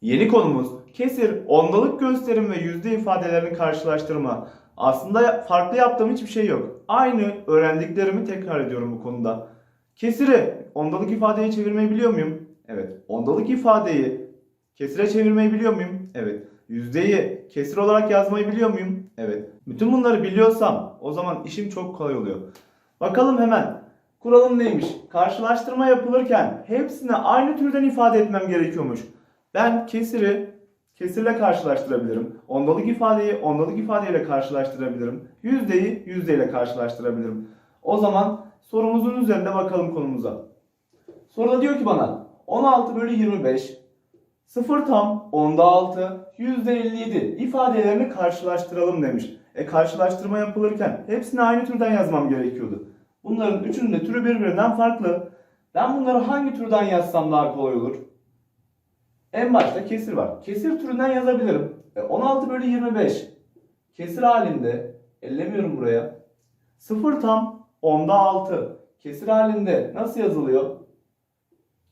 Yeni konumuz kesir, ondalık gösterim ve yüzde ifadelerini karşılaştırma. Aslında farklı yaptığım hiçbir şey yok. Aynı öğrendiklerimi tekrar ediyorum bu konuda. Kesiri ondalık ifadeye çevirmeyi biliyor muyum? Evet. Ondalık ifadeyi kesire çevirmeyi biliyor muyum? Evet. Yüzdeyi kesir olarak yazmayı biliyor muyum? Evet. Bütün bunları biliyorsam o zaman işim çok kolay oluyor. Bakalım hemen. Kuralım neymiş? Karşılaştırma yapılırken hepsini aynı türden ifade etmem gerekiyormuş. Ben kesiri kesirle karşılaştırabilirim. Ondalık ifadeyi ondalık ifadeyle karşılaştırabilirim. Yüzdeyi yüzdeyle karşılaştırabilirim. O zaman sorumuzun üzerinde bakalım konumuza. Soruda diyor ki bana 16 bölü 25 0 tam onda 6 yüzde 57 ifadelerini karşılaştıralım demiş. E karşılaştırma yapılırken hepsini aynı türden yazmam gerekiyordu. Bunların üçünün de türü birbirinden farklı. Ben bunları hangi türden yazsam daha kolay olur? En başta kesir var. Kesir türünden yazabilirim. E, 16 bölü 25. Kesir halinde ellemiyorum buraya. 0 tam onda 6. Kesir halinde nasıl yazılıyor?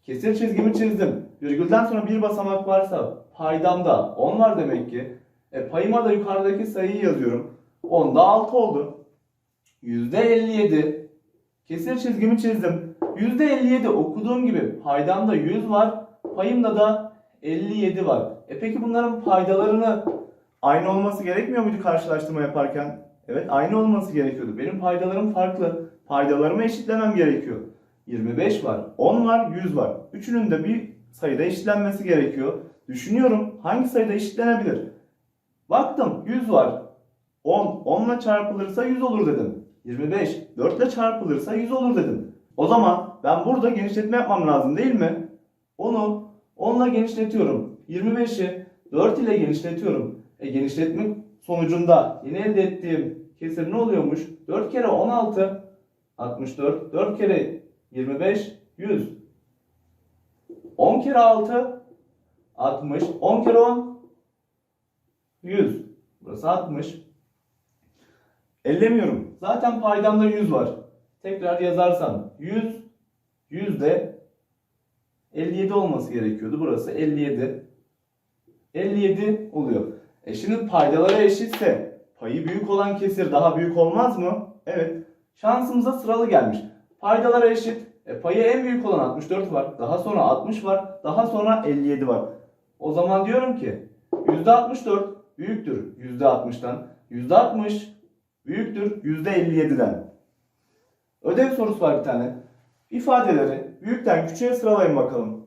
Kesir çizgimi çizdim. Virgülden sonra bir basamak varsa paydamda 10 var demek ki. E, payıma da yukarıdaki sayıyı yazıyorum. Onda 6 oldu. %57. Kesir çizgimi çizdim. %57 okuduğum gibi paydamda 100 var. Payımda da 57 var. E peki bunların paydalarını aynı olması gerekmiyor muydu karşılaştırma yaparken? Evet aynı olması gerekiyordu. Benim paydalarım farklı. Paydalarımı eşitlemem gerekiyor. 25 var, 10 var, 100 var. Üçünün de bir sayıda eşitlenmesi gerekiyor. Düşünüyorum hangi sayıda eşitlenebilir? Baktım 100 var. 10, 10 ile çarpılırsa 100 olur dedim. 25, 4 ile çarpılırsa 100 olur dedim. O zaman ben burada genişletme yapmam lazım değil mi? Onu 10 ile genişletiyorum. 25'i 4 ile genişletiyorum. E genişletme sonucunda yine elde ettiğim kesir ne oluyormuş? 4 kere 16 64. 4 kere 25 100. 10 kere 6 60. 10 kere 10 100. Burası 60. Ellemiyorum. Zaten paydamda 100 var. Tekrar yazarsam 100 100 de 57 olması gerekiyordu. Burası 57. 57 oluyor. E şimdi paydalara eşitse payı büyük olan kesir daha büyük olmaz mı? Evet. Şansımıza sıralı gelmiş. Paydalara eşit. E payı en büyük olan 64 var. Daha sonra 60 var. Daha sonra 57 var. O zaman diyorum ki %64 büyüktür %60'dan. %60 büyüktür %57'den. Ödev sorusu var bir tane. İfadeleri büyükten küçüğe sıralayın bakalım.